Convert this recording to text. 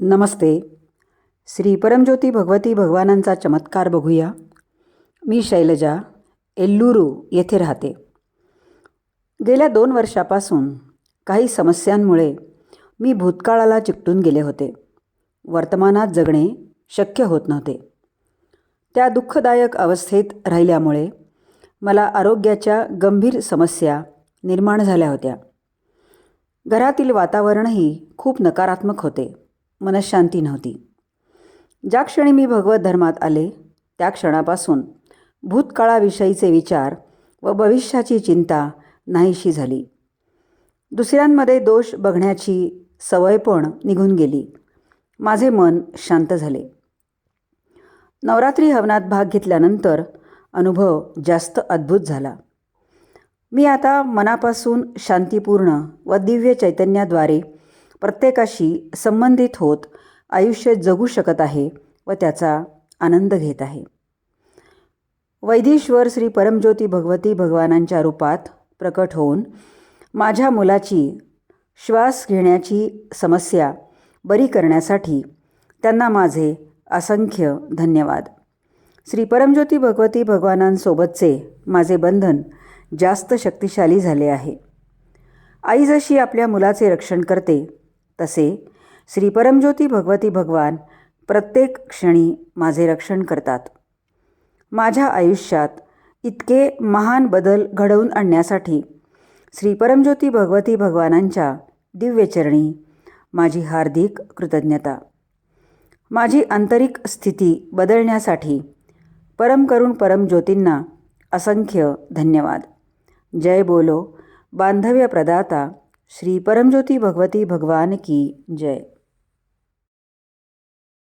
नमस्ते. श्री परमज्योती भगवती भगवानांचा चमत्कार बघूया. मी शैलजा एल्लुरू येथे राहते. गेल्या दोन वर्षापासून काही समस्यांमुळे मी भूतकाळाला चिकटून गेले होते. वर्तमानात जगणे शक्य होत नव्हते. त्या दुःखदायक अवस्थेत राहिल्यामुळे मला आरोग्याच्या गंभीर समस्या निर्माण झाल्या होत्या. घरातील वातावरणही खूप नकारात्मक होते. मनशांती नव्हती. ज्या क्षणी मी भगवत धर्मात आले त्या क्षणापासून भूतकाळाविषयीचे विचार व भविष्याची चिंता नाहीशी झाली. दुसऱ्यांमध्ये दोष बघण्याची सवय पण निघून गेली. माझे मन शांत झाले. नवरात्री हवनात भाग घेतल्यानंतर अनुभव जास्त अद्भुत झाला. मी आता मनापासून शांतीपूर्ण व दिव्य चैतन्याद्वारे प्रत्येकाशी संबंधित होत आयुष्य जगू शकत आहे व त्याचा आनंद घेत आहे. वैदेश्वर श्री परमज्योती भगवती भगवानांच्या रूपात प्रकट होऊन माझ्या मुलाची श्वास घेण्याची समस्या बरी करण्यासाठी त्यांना माझे असंख्य धन्यवाद. श्री परमज्योती भगवती भगवानांसोबतचे माझे बंधन जास्त शक्तिशाली झाले आहे. आई जशी आपल्या मुलाचे रक्षण करते तसे श्री परमज्योती भगवती भगवान प्रत्येक क्षणी माझे रक्षण करतात. माझ्या आयुष्यात इतके महान बदल घडवून आणण्यासाठी श्री परमज्योती भगवती भगवानांच्या दिव्यचरणी माझी हार्दिक कृतज्ञता. माझी आंतरिक स्थिती बदलण्यासाठी परम करुण परमज्योतींना असंख्य धन्यवाद. जय बोलो बांधव्य प्रदाता श्री परमज्योती भगवती भगवान की जय.